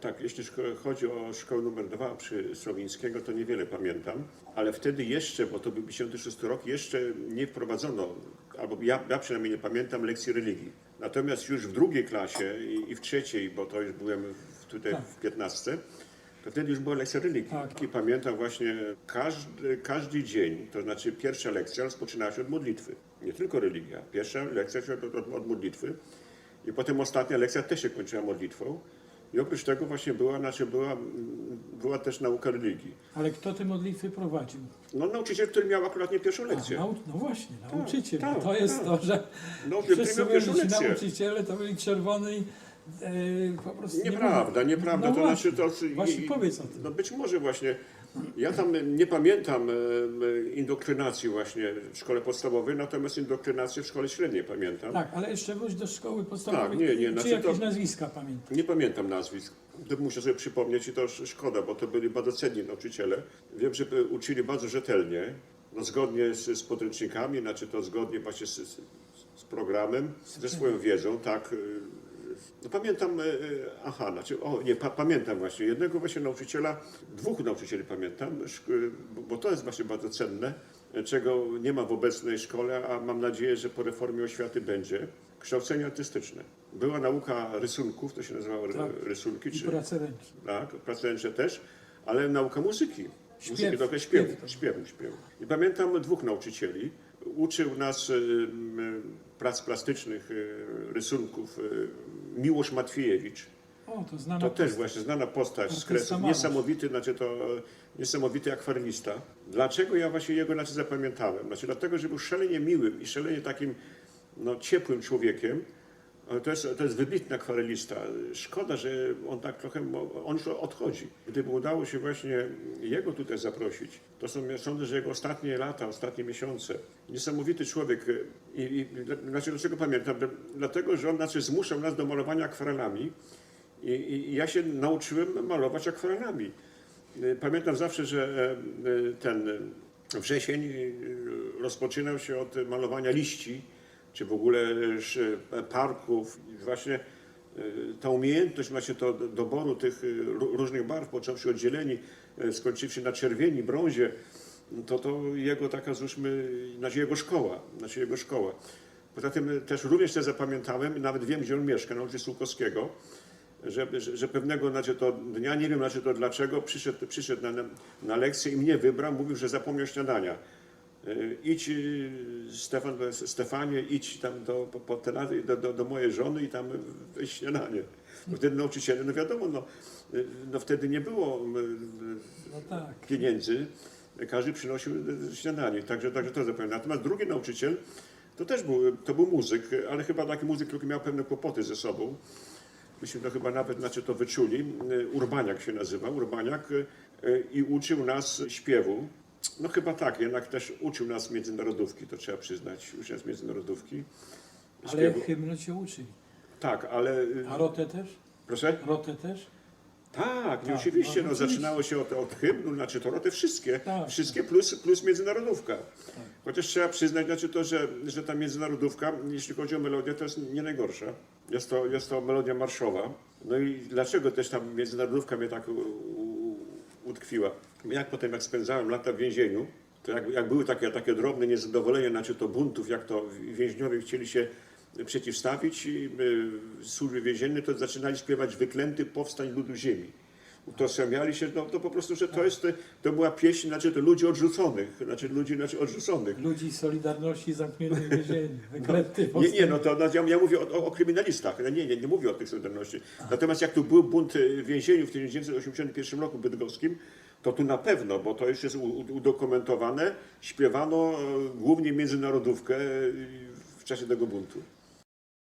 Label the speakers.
Speaker 1: tak, jeśli chodzi o szkołę numer dwa przy Słowińskiego, to niewiele pamiętam, ale wtedy jeszcze, bo to był 56 rok, jeszcze nie wprowadzono, albo ja, ja przynajmniej nie pamiętam, lekcji religii. Natomiast już w drugiej klasie i, i w trzeciej, bo to już byłem w, tutaj
Speaker 2: Tak.
Speaker 1: w 15, to wtedy już była lekcja religii.
Speaker 2: Tak.
Speaker 1: I pamiętam właśnie każdy, każdy dzień, to znaczy pierwsza lekcja rozpoczynała się od modlitwy. Nie tylko religia. Pierwsza lekcja się od, od, od modlitwy i potem ostatnia lekcja też się kończyła modlitwą. I oprócz tego właśnie była, znaczy była, była też nauka religii.
Speaker 2: Ale kto te modlitwy prowadził?
Speaker 1: No nauczyciel, który miał akurat nie pierwszą
Speaker 2: A,
Speaker 1: lekcję.
Speaker 2: nau, no właśnie, nauczyciel.
Speaker 1: tak,
Speaker 2: to jest
Speaker 1: tak.
Speaker 2: to, że
Speaker 1: No,
Speaker 2: wszyscy
Speaker 1: lekcję.
Speaker 2: nauczyciele to byli czerwony e, po prostu nie
Speaker 1: Nieprawda,
Speaker 2: mówią.
Speaker 1: nieprawda.
Speaker 2: No
Speaker 1: to
Speaker 2: właśnie,
Speaker 1: znaczy to.
Speaker 2: właśnie
Speaker 1: i-
Speaker 2: powiedz o tym.
Speaker 1: No być może właśnie. Ja tam nie pamiętam e, indoktrynacji właśnie w szkole podstawowej, natomiast indoktrynację w szkole średniej pamiętam.
Speaker 2: Tak, ale jeszcze wróć do szkoły podstawowej.
Speaker 1: Tak, nie, nie,
Speaker 2: Czy
Speaker 1: znaczy
Speaker 2: jakieś
Speaker 1: to-
Speaker 2: nazwiska pamiętasz?
Speaker 1: Nie pamiętam nazwisk. To muszę sobie przypomnieć i to sz- szkoda, bo to byli bardzo cenni nauczyciele. Wiem, że uczyli bardzo rzetelnie, no zgodnie z, z podręcznikami, znaczy to zgodnie właśnie z, z, z programem, ze swoją wiedzą, tak. E, No pamiętam, e, e, aha, znaczy, o nie, pa, pamiętam właśnie jednego właśnie nauczyciela, dwóch nauczycieli pamiętam, szk- bo- to jest właśnie bardzo cenne, e, czego nie ma w obecnej szkole, a mam nadzieję, że po reformie oświaty będzie. Kształcenie artystyczne. Była nauka rysunków, to się nazywało
Speaker 2: Tak.
Speaker 1: rysunki,
Speaker 2: I
Speaker 1: czy
Speaker 2: pracę ręczną.
Speaker 1: tak, prace ręczne też, ale nauka muzyki.
Speaker 2: Śpiew.
Speaker 1: Muzyki trochę śpiewu,
Speaker 2: Śpiew.
Speaker 1: śpiewu, śpiewu. I pamiętam dwóch nauczycieli. Uczył nas prac plastycznych, rysunków Miłosz Matwiejewicz.
Speaker 2: O, to znana
Speaker 1: To też
Speaker 2: postać.
Speaker 1: właśnie znana postać z
Speaker 2: Artysta
Speaker 1: kresu.
Speaker 2: malarz.
Speaker 1: Niesamowity, znaczy to e, niesamowity akwarelista. Dlaczego ja właśnie jego znaczy zapamiętałem? Znaczy dlatego, że był szalenie miłym i szalenie takim no, ciepłym człowiekiem. Ale To jest, to jest wybitny akwarelista. Szkoda, że on tak trochę, on już odchodzi. Gdyby udało się właśnie jego tutaj zaprosić, to są, sądzę, że jego ostatnie lata, ostatnie miesiące. Niesamowity człowiek. I, i znaczy, dlaczego pamiętam? Dlatego, że on znaczy, zmuszał nas do malowania akwarelami. I, i, ja się nauczyłem malować akwarelami. Pamiętam zawsze, że e, e, ten wrzesień e, rozpoczynał się od malowania liści, czy w ogóle sz- parków. Właśnie e, ta umiejętność właśnie to doboru tych e, ró- różnych barw, począwszy od zieleni, e, skończywszy na czerwieni, brązie, to to jego taka, złóżmy, znaczy jego szkoła, znaczy jego szkoła. Poza tym e, też również te zapamiętałem, nawet wiem, gdzie on mieszka, na ulicy Sułkowskiego, że, że, że pewnego znaczy to dnia, nie wiem znaczy to dlaczego, przyszedł, przyszedł na, na lekcję i mnie wybrał, mówił, że zapomniał śniadania. Y, Idź, y, Stefan, Stefanie, idź tam do, po, do, do, do mojej żony i tam weź śniadanie. Bo wtedy nauczyciele, no wiadomo, no, y, no wtedy nie było
Speaker 2: No tak.
Speaker 1: pieniędzy, każdy przynosił śniadanie, także, także to zapamiętam. Natomiast drugi nauczyciel to też był, to był muzyk, ale chyba taki muzyk, który miał pewne kłopoty ze sobą. Myśmy to chyba nawet znaczy, to wyczuli. Urbaniak się nazywał, Urbaniak i uczył nas śpiewu. No chyba tak, jednak też uczył nas międzynarodówki, to trzeba przyznać, uczył nas międzynarodówki.
Speaker 2: Ale
Speaker 1: Śpiewu.
Speaker 2: hymnu cię uczyli.
Speaker 1: Tak, ale...
Speaker 2: A rotę też?
Speaker 1: Proszę?
Speaker 2: Rotę też?
Speaker 1: Tak,
Speaker 2: Tak,
Speaker 1: oczywiście.
Speaker 2: no,
Speaker 1: No,
Speaker 2: oczywiście.
Speaker 1: zaczynało się od, od hymnu, znaczy to te wszystkie,
Speaker 2: Tak.
Speaker 1: wszystkie plus, plus międzynarodówka. Chociaż trzeba przyznać, znaczy to, że, że ta międzynarodówka, jeśli chodzi o melodię, to jest nie najgorsza. Jest to, jest to melodia marszowa. No i dlaczego też ta międzynarodówka mnie tak u, utkwiła? Jak potem, jak spędzałem lata w więzieniu, to jak, jak były takie, takie drobne niezadowolenia, znaczy to buntów, jak to więźniowie chcieli się przeciwstawić służby więziennej, to zaczynali śpiewać wyklęty powstań ludu ziemi. Utożsamiali się, no to po prostu, że to jest, to była pieśń, znaczy to ludzi odrzuconych, znaczy ludzi znaczy odrzuconych.
Speaker 2: Ludzi Solidarności zamkniętych w więzieniu. Wykręty
Speaker 1: Nie, nie, no to no, ja, ja mówię o, o, kryminalistach, no, nie, nie, nie mówię o tych Solidarności. Natomiast jak tu był bunt y, w więzieniu w 1981 roku bydgoskim, to tu na pewno, bo to już jest udokumentowane, śpiewano e, głównie międzynarodówkę e, w czasie tego buntu.